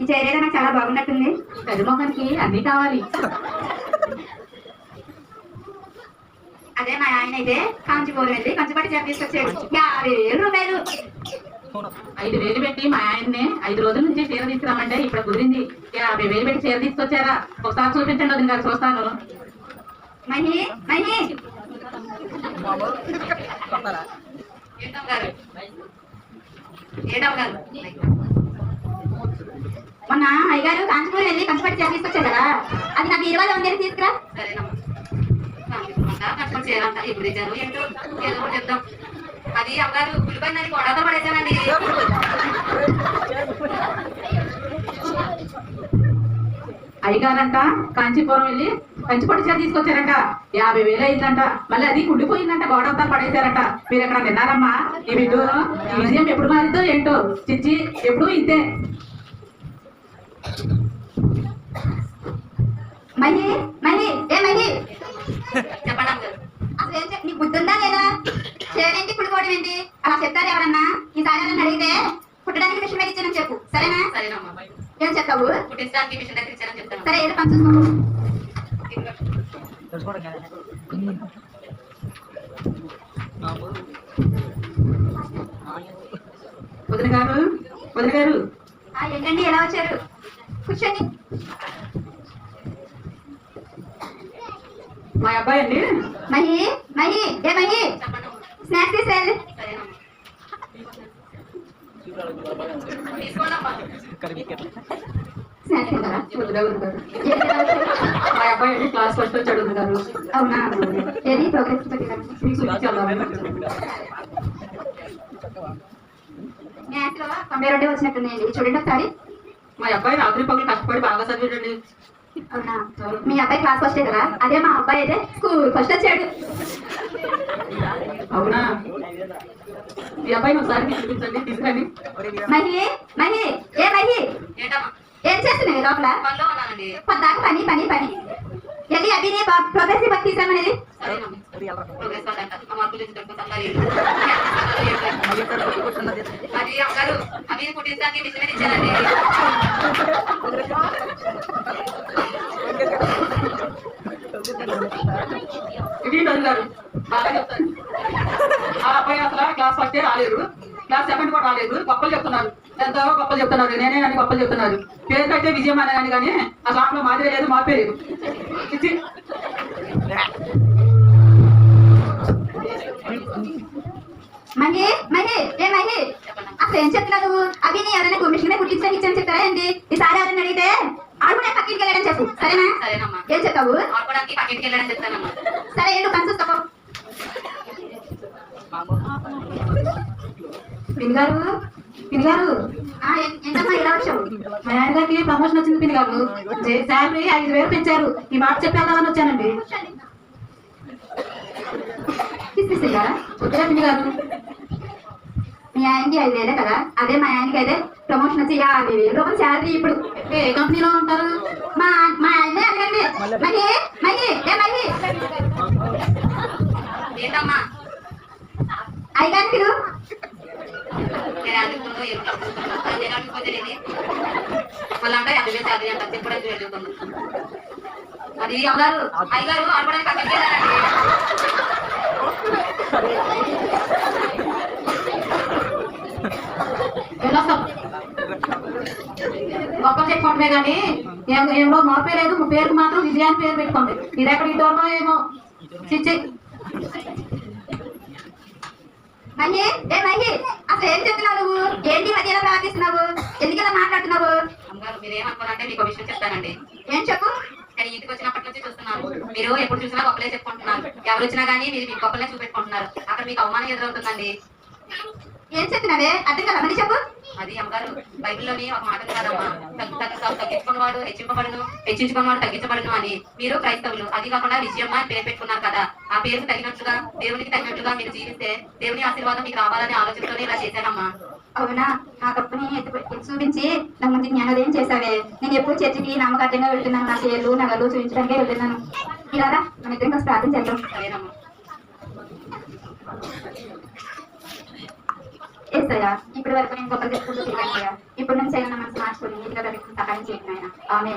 ఈ చైర్ నాకు చాలా బాగున్నట్టుంది. పెద్ద మొహానికి అన్ని కావాలి. అదే మా ఆయన అయితే కాంచీపురం వెళ్ళి కంచిపట్టి చీర తీసుకొచ్చాడు. యాభై వేలు రూపాయలు. ఐదు వేలు పెట్టి మా ఆయన్ని ఐదు రోజుల నుంచి చీర తీసుకురామంటే ఇప్పుడు కుదిరింది. యాభై వేలు పెట్టి చీర తీసుకొచ్చారా? ఒకసారి చూపించండి వదిన గారు చూస్తాను. మహి మహి. ఏంటో గారు? ఏడవ గారు? మొన్న అయ్యగారు కాంచీపురం వెళ్ళి కంచిపట్టి చీర తీసుకొచ్చారు కదా. అది నా బీరువాలో ఉంది తీసుకురా. అది అమ్మగారు ఉల్లిపాయలు గొడవతో పడేసానండి అయ్యగారంట కాంచీపురం వెళ్ళి కంచిపట్టు చీర తీసుకొచ్చారంట. యాభై వేలు అయిందంట. మళ్ళీ అది కుళ్ళిపోయిందంట. గోడంతా పడేశారంట. మీరు ఎక్కడ తిన్నారమ్మా? ఈ బిడ్డు ఈ విజయం ఎప్పుడు మారిందో ఏంటో? చిచ్చి ఎప్పుడు ఇంతే. మహి మహి ఏ మహి? చెప్పండి అసలు ఏం నీకు ఉందా లేదా? చేరేంటి పుడిపోవడం ఏంటి అలా చెప్తారు ఎవరన్నా? ఈసారి ఎవరన్నా అడిగితే పుట్టడానికి మిషన్ ఇచ్చానని చెప్పు. సరేనా? సరేనమ్మా ఏం చెప్తావు పుట్టించడానికి మిషన్ దగ్గర ఇచ్చారని చెప్తాను. సరే ఏదో పని చూసుకో. వదిన గారు వదిన గారు. ఆ, ఏంటండి? ఎలా వచ్చారు? కూర్చోండి. మా అబ్బాయి అండి. మహి మహి ఏ మహి? స్నాక్స్ తీసుకెళ్ళి? మా అబ్బాయి అండి క్లాస్ ఫస్ట్ వచ్చాడు వదిన గారు అవునా? ఏది? ప్రోగ్రెస్ పెట్టినారు మీకు చూపించాలి మ్యాథ్స్లో తొంభై రెండే వచ్చినట్టున్నాయండి చూడండి ఒకసారి. మా అబ్బాయి రాత్రి పగలు కష్టపడి బాగా చదివాడండి. అవునా? మీ అబ్బాయి క్లాస్ ఫస్ట్ కదా? అదే మా అబ్బాయి అయితే స్కూల్ ఫస్ట్ వచ్చాడు. అవునా? మీ అబ్బాయిని ఒకసారి చూపించండి తీసుకురండి. మహి మహి ఏ మహి? ఏం చేస్తున్నావు ఈ లోపల పద్దాక పని పని పని వెళ్ళి అభిని ప్రోగ్రెస్ రిపోర్ట్ తీసామనేది అది అమ్మగారు అవి పుట్టించడానికి మిషన్ ఇచ్చారండి. ఇది గారు బాగా చెప్తారు ఆ అబ్బాయి అసలు క్లాస్ ఫస్టే రాలేదు క్లాస్ సెకండ్ కూడా రాలేదు గొప్పలు చెప్తున్నారు ఎంతో గొప్పలు చెప్తున్నారు నేనే అని గొప్పలు చెప్తున్నారు పేరుకైతే విజయం అని కానీ ఆ క్లాస్లో మాదిరే లేదు మా పేరు ఇచ్చి మహి మహి ఏ మహి అసలు ఏం చెప్తున్నావు నువ్వు అభిని ఎవరైనా మిషన్ మీద కుట్టించని ఇచ్చని చెప్తారా ఏంటి ఈసారి ఎవరైనా అడిగితే అడుగు నేను పక్కింటికి వెళ్ళాడని చెప్పు సరేనా సరేనమ్మా ఏం చెప్తావు చెప్తానమ్మా సరే పని చూసుకో పినిగారు ఏంటమ్మా ఇలా వచ్చావు మా ఆయన గారికి ప్రమోషన్ వచ్చింది పినిగారు. శాలరీ ఐదు వేలు పెంచారు. ఈ మాట చెప్పేద్దామని వచ్చానండి. పినిగారు. మీ ఆయనకి ఐదు వేలే కదా? అదే మా ఆయనకి అయితే ప్రమోషన్ వచ్చి యాభై వేలు రూపాయలు శాలరీ ఇప్పుడు. ఏ కంపెనీలో ఉంటారు? మా మా ఆయనే అడగండి. మహి మహి ఏ మహి. ఏంటమ్మా? అయ్యాను మీరు యాభై వేలు శాలరీ అంట చెప్పడానికి వెళ్ళుతుంది అది అమ్మగారు అయ్యగారు ఆడపడానికి గొప్ప చెప్పుకోవడమే కానీ ఏమో మార్పే లేదు మా పేరుకు మాత్రం విజయాన్ని పేరు పెట్టుకోండి. ఇది ఎక్కడ ఈ దూరమో ఏమో. చిచ్చి. మహి ఏ మహి అసలు ఏం చెప్తున్నావు నువ్వు? ఏంటి మధ్య ఇలా ప్రవర్తిస్తున్నావు ఎందుకు ఇలా మాట్లాడుతున్నావు? అమ్మగారు మీరు మీకు విషయం చెప్తానండి. ఏం చెప్పు? నేను ఇంటికి వచ్చినప్పటి నుంచి చూస్తున్నాను మీరు ఎప్పుడు చూసినా గొప్పలే చెప్పుకుంటున్నారు. ఎవరు వచ్చినా కానీ మీరు మీ గొప్పలే చూపెట్టుకుంటున్నారు. అక్కడ మీకు అవమానం ఎదురవుతుందండి. ఏం చెప్తున్నావే? అర్థం కదా మళ్ళీ చెప్పు. అది అమ్మగారు బైబిల్లోని ఒక మాట కాదమ్మా తగ్గు- తగ్గు- తగ్గు- తగ్గించుకున్నవాడు హెచ్చింపబడును హెచ్చించుకున్నవాడు తగ్గించబడును అని. మీరు క్రైస్తవులు. అది కాకుండా విజయమ్మ అని పేరు పెట్టుకున్నారు కదా. ఆ పేరుకు తగినట్లుగా దేవునికి తగినట్లుగా మీరు జీవిస్తే దేవుని ఆశీర్వాదం మీకు రావాలనే ఆలోచనతోనే ఇలా చేశానమ్మా అవునా? నా తప్పుని చూపించి నా ముందు జ్ఞానోదయం చేశావే. నేను ఎప్పుడు చర్చికి నామకట్టంగా వెళ్తున్నాను. నా పేర్లు నగలు చూపించడానికే వెళ్తున్నాను. ఇలాగా మన ఇద్దరం కాస్త ప్రార్థన చేద్దాం. సరేనమ్మా. ఏసయ్యా ఇప్పటి వరకు నేను గొప్పలు చెప్పుకుంటూ తిరిగాను ఇప్పుడు నుంచి అయినా మనసు మార్చుకుని నీటిగా సహాయం చేయండి ఆయన ఆమె